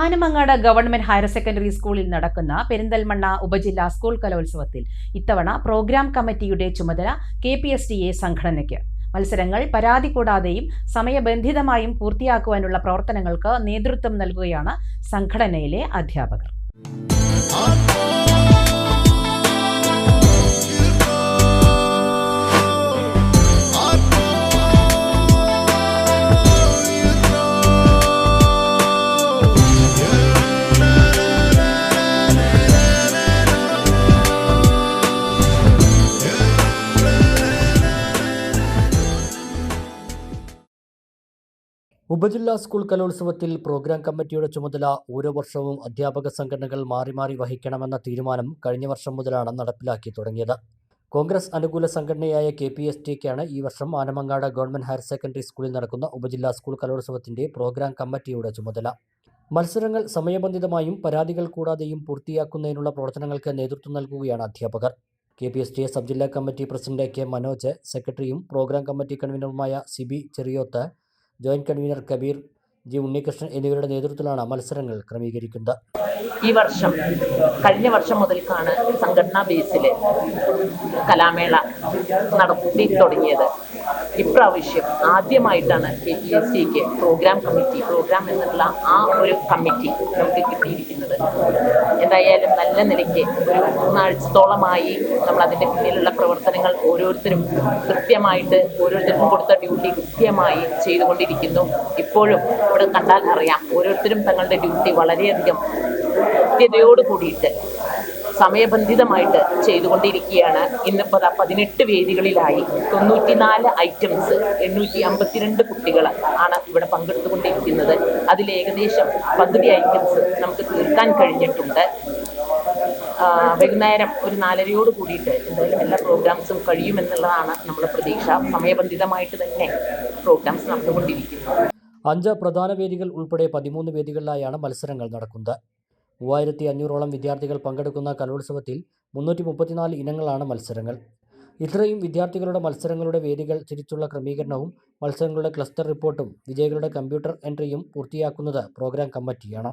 Anamangad government higher secondary സ്കൂളിൽ നടക്കുന്ന പെരിന്തൽമണ്ണ ഉപജില്ലാ സ്കൂൾ കലോത്സവത്തിൽ ഇത്തവണ പ്രോഗ്രാം കമ്മിറ്റിയുടെ ചുമതല K P S D A സംഘടനയ്ക്ക്. മത്സരങ്ങൾ പരാതി കൂടാതെയും സമയബന്ധിതമായും പൂർത്തിയാക്കുവാനുള്ള പ്രവർത്തനങ്ങൾക്ക് നേതൃത്വം നൽകുകയാണ് സംഘടനയിലെ അധ്യാപകർ. ഉപജില്ലാ സ്കൂൾ കലോത്സവത്തിൽ പ്രോഗ്രാം കമ്മിറ്റിയുടെ ചുമതല ഓരോ വർഷവും അധ്യാപക സംഘടനകൾ മാറി മാറി വഹിക്കണമെന്ന തീരുമാനം കഴിഞ്ഞ വർഷം മുതലാണ് നടപ്പിലാക്കി തുടങ്ങിയത്. കോൺഗ്രസ് അനുകൂല സംഘടനയായ കെ പി എസ് ടിക്കാണ് ഈ വർഷം ആനമങ്ങാട് ഗവൺമെന്റ് ഹയർ സെക്കൻഡറി സ്കൂളിൽ നടക്കുന്ന ഉപജില്ലാ സ്കൂൾ കലോത്സവത്തിന്റെ പ്രോഗ്രാം കമ്മിറ്റിയുടെ ചുമതല. മത്സരങ്ങൾ സമയബന്ധിതമായും പരാതികൾ കൂടാതെയും പൂർത്തിയാക്കുന്നതിനുള്ള പ്രവർത്തനങ്ങൾക്ക് നേതൃത്വം നൽകുകയാണ് അധ്യാപകർ. K P S T sub ജില്ലാ കമ്മിറ്റി പ്രസിഡന്റ് കെ മനോജ് സെക്രട്ടറിയും programme committee കൺവീനറുമായ Sibi Cheriyoth joint convener Kabeer G Unnikrishnan എന്നിവരുടെ നേതൃത്വത്തിലാണ് മത്സരങ്ങൾ ക്രമീകരിക്കുന്നത്. ഈ വർഷം കഴിഞ്ഞ വർഷം മുതൽക്കാണ് സംഘടനാ ബേസിൽ കലാമേള നടത്തി തുടങ്ങിയത്. ഇപ്രാവശ്യം ആദ്യമായിട്ടാണ് കെ പി എസ് സിക്ക് പ്രോഗ്രാം കമ്മിറ്റി പ്രോഗ്രാം എന്നുള്ള ആ ഒരു കമ്മിറ്റി നമുക്ക് കിട്ടിയിരിക്കുന്നത്. എന്തായാലും നല്ല നിലയ്ക്ക് ഒരു മൂന്നാഴ്ചത്തോളമായി നമ്മൾ അതിന്റെ പിന്നിലുള്ള പ്രവർത്തനങ്ങൾ ഓരോരുത്തരും കൃത്യമായിട്ട് ഓരോരുത്തർക്കും കൊടുത്ത ഡ്യൂട്ടി കൃത്യമായി ചെയ്തുകൊണ്ടിരിക്കുന്നു. ഇപ്പോഴും ഇവിടെ കണ്ടാൽ അറിയാം ഓരോരുത്തരും തങ്ങളുടെ ഡ്യൂട്ടി വളരെയധികം കൃത്യതയോട് കൂടിയിട്ട് സമയബന്ധിതമായിട്ട് ചെയ്തുകൊണ്ടിരിക്കുകയാണ്. ഇന്നിപ്പോൾ പതിനെട്ട് വേദികളിലായി. തൊണ്ണൂറ്റിനാല് ഐറ്റംസ് എണ്ണൂറ്റി അമ്പത്തിരണ്ട് കുട്ടികൾ ആണ് ഇവിടെ പങ്കെടുത്തുകൊണ്ടിരിക്കുന്നത്. അതിൽ ഏകദേശം പകുതി ഐറ്റംസ് നമുക്ക് തീർക്കാൻ കഴിഞ്ഞിട്ടുണ്ട്. വൈകുന്നേരം ഒരു നാലരയോട് കൂടിയിട്ട് എന്തായാലും എല്ലാ പ്രോഗ്രാംസും കഴിയുമെന്നുള്ളതാണ് നമ്മുടെ പ്രതീക്ഷ. സമയബന്ധിതമായിട്ട് തന്നെ പ്രോഗ്രാംസ് നടന്നുകൊണ്ടിരിക്കുന്നത് അഞ്ച് പ്രധാന വേദികൾ ഉൾപ്പെടെ പതിമൂന്ന് വേദികളിലായാണ് മത്സരങ്ങൾ നടക്കുന്നത്. മൂവായിരത്തി അഞ്ഞൂറോളം വിദ്യാർത്ഥികൾ പങ്കെടുക്കുന്ന കലോത്സവത്തിൽ മുന്നൂറ്റി മുപ്പത്തിനാല് ഇനങ്ങളാണ് മത്സരങ്ങൾ. ഇത്രയും വിദ്യാർത്ഥികളുടെ മത്സരങ്ങളുടെ വേദികൾ തിരിച്ചുള്ള ക്രമീകരണവും മത്സരങ്ങളുടെ ക്ലസ്റ്റർ റിപ്പോർട്ടും വിജയികളുടെ കമ്പ്യൂട്ടർ എൻട്രിയും പൂർത്തിയാക്കുന്നത് പ്രോഗ്രാം കമ്മിറ്റിയാണ്.